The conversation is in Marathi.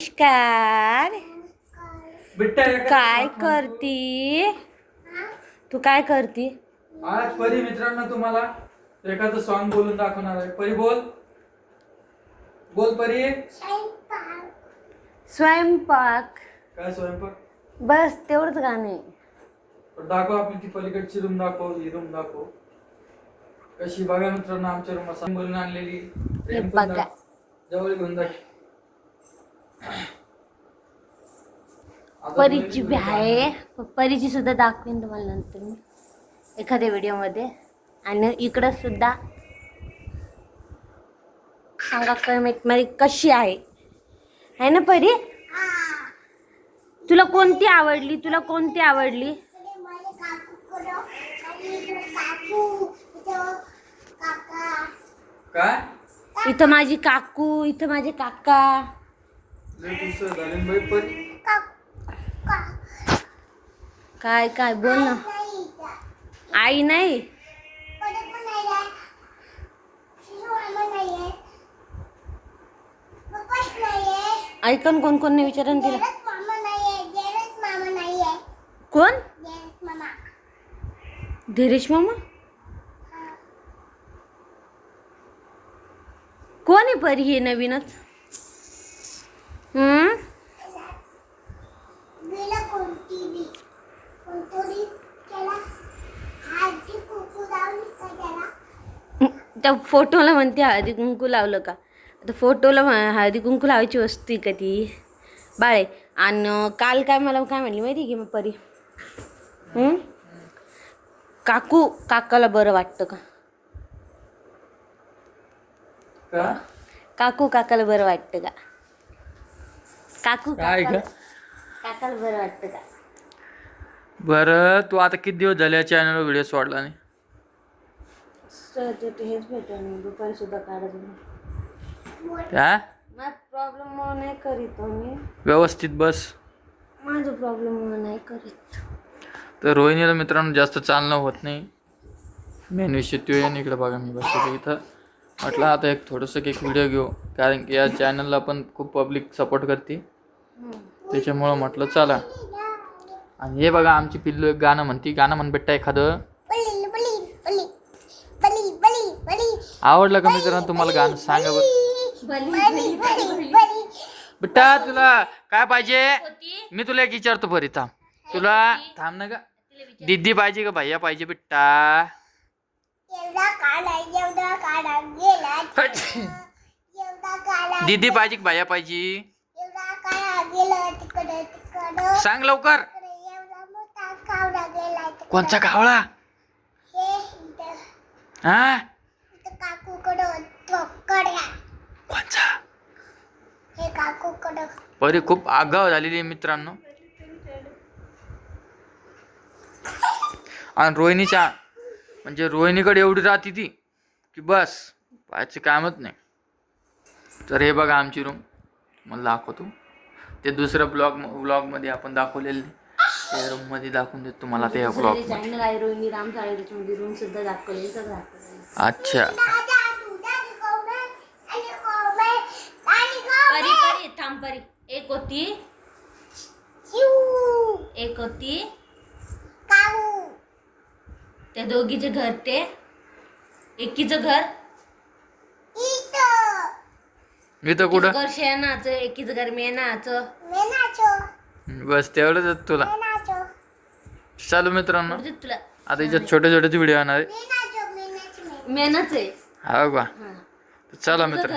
नमस्कार. काय करती? तू काय करती? आज परी मित्रांनो तुम्हाला एखादं सॉन्ग बोलून दाखवणार आहे. परी बोल. बोल परी. स्वयंपाक. काय स्वयंपाक? बस तेवढंच गाणे. दाखव आपली ती पलीकडची रूम दाखव ही रूम दाखव. कशी? बघा मित्रांनो आमच्या रूम बोलून आणलेली. बघा. जवळ घेऊन दाख परीची बी आहे. परीची सुद्धा दाखवेन तुम्हाला नंतर मी. एखाद्या व्हिडिओमध्ये. आणि इकडं सुद्धा सांगा कमेंटमध्ये कशी आहे. आहे ना परी? तुला कोणती आवडली? तुला कोणती आवडली? काय? इथं माझी काकू इथं माझे काका लय तुमचं झालं बाई परी काय काय बोल ना. आई नाही? ऐकन कोण कोण नाही विचारण तिला. कोण? धीरेश मामा? कोण आहे परी हे नवीनच? हम्म? त्या फोटोला म्हणते हळदी कुंकू लावलं का? आता फोटोला हळदी कुंकू लावायची वस्तू का ती? बाळे आणि काल काय मला काय म्हणली माहिती की मग परी? काकू काकाला बरं वाटतं का? काकू काकाला बरं वाटतं का? काकू काकाला बरं वाटतं का? बरं तू आता किती दिवस झाले चॅनलवर व्हिडिओ सोडला नाही? सर ते हेच भेटलं दुपारी सुद्धा काढत नाही हा? माझा प्रॉब्लेम नाही करीत हो मी. व्यवस्थित बस. माझं प्रॉब्लेम नाही करीत. तर रोहिणीला मित्रांनो जास्त चालणं होत नाही. मेन विषय तो आहे इकडे बघा मी बसतो इथं. म्हटलं आता एक थोडंसं एक व्हिडिओ घेऊ. कारण की या चॅनलला पण खूप पब्लिक सपोर्ट करते. त्याच्यामुळं म्हटलं चला. आणि हे बघा आमची पिल्लू एक गाणं म्हणती. गाणं म्हण बेटा एखादं. आवडलं का मित्रांनो तुम्हाला गाणं सांगा बरं? बेटा तुला काय पाहिजे? मी तुला एक विचारतो बरी थांब. तुला थांब ना का दिदी पाहिजे का भैया पाहिजे बेटा? दिदी पाहिजे का भैया पाहिजे? सांग लवकर. कोणचा कावळा? हा कोणचा हे काकूकडं परी खूप आगाव झालेली आहे मित्रांनो. आणि रोहिणीच्या म्हणजे रोहिणीकडे एवढी राहते ती की बस पाहायचं कामच नाही. तर हे बघा आमची रूम मला दाखवतो. ते दुसरं ब्लॉग ब्लॉगमध्ये आपण दाखवलेलं. त्या रूममध्ये दाखवून देतो तुम्हाला ते ब्लॉग चॅनल आहे रोहिणी राममध्ये रूम सुद्धा दाखवले सगळं दाखवले अच्छा. परी परी थांब परी. एक होती. एक होती. त्या दोघीचे घर ते. एकीचं घर. मी तर कुठं? घर शेणाचं एकीचं घर मेनाचं बस तेवढंच तुला. चालू मित्रांनो. तुला. आता याच्यात छोटे छोटे व्हिडिओ आहे. मेनाच आहे. हा का? हा. चला मित्र.